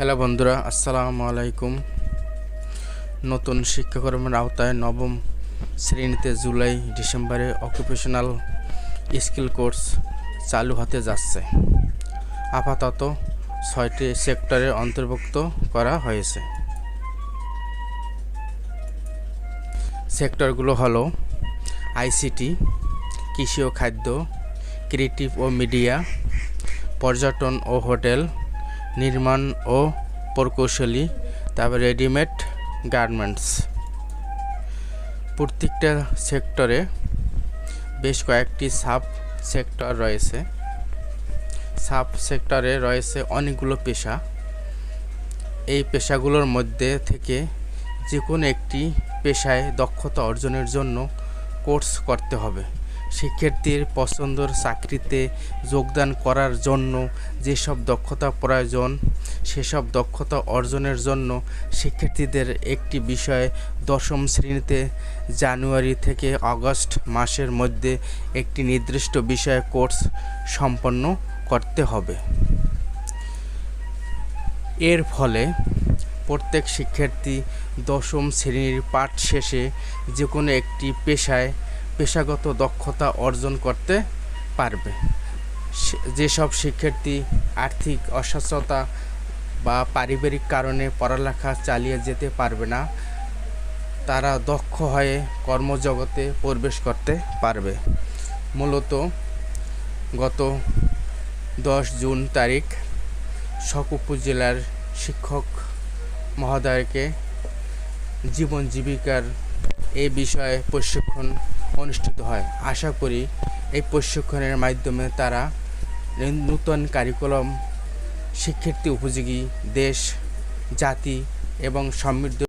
Hello বন্ধুরা, আসসালামু আলাইকুম। নতুন শিক্ষাকর্মের আওতায় নবম শ্রেণীতে জুলাই ডিসেম্বরে অকুপেশনাল স্কিল কোর্স চালু হতে যাচ্ছে। আপাতত ছয়টি সেক্টরে অন্তর্ভুক্ত করা হয়েছে। সেক্টরগুলো হলো আইসিটি, কৃষি ও খাদ্য, ক্রিয়েটিভ ও মিডিয়া, পর্যটন ও হোটেল নির্মাণ ও প্রকৌশলী, তারপর রেডিমেড গার্মেন্টস প্রত্যেকটা সেক্টরে বেশ কয়েকটি সাব সেক্টর রয়েছে। সাব সেক্টরে রয়েছে অনেকগুলো পেশা। এই পেশাগুলোর মধ্যে থেকে যে কোনো একটি পেশায় দক্ষতা অর্জনের জন্য কোর্স করতে হবে। শিক্ষার্থীর পছন্দর চাকরিতে যোগদান করার জন্য যেসব দক্ষতা প্রয়োজন, সেসব দক্ষতা অর্জনের জন্য শিক্ষার্থীদের একটি বিষয়ে দশম শ্রেণীতে জানুয়ারি থেকে আগস্ট মাসের মধ্যে একটি নির্দিষ্ট বিষয়ে কোর্স সম্পন্ন করতে হবে। এর ফলে প্রত্যেক শিক্ষার্থী দশম শ্রেণির পাঠ শেষে যে কোনো একটি পেশায় পেশাগত দক্ষতা অর্জন করতে পারবে। যেসব শিক্ষার্থী আর্থিক অসচ্ছতা বা পারিবারিক কারণে পড়ালেখা চালিয়ে যেতে পারবে না, তারা দক্ষ হয়ে কর্মজগতে প্রবেশ করতে পারবে। মূলত গত দশ জুন তারিখ সক উপজেলার শিক্ষক মহোদয়কে জীবন জীবিকার এই বিষয়ে প্রশিক্ষণ অনুষ্ঠিত হয়। আশা করি এই প্রশিক্ষণের মাধ্যমে তারা নূতন কারিকুলাম শিক্ষার্থী উপযোগী দেশ, জাতি এবং সমৃদ্ধ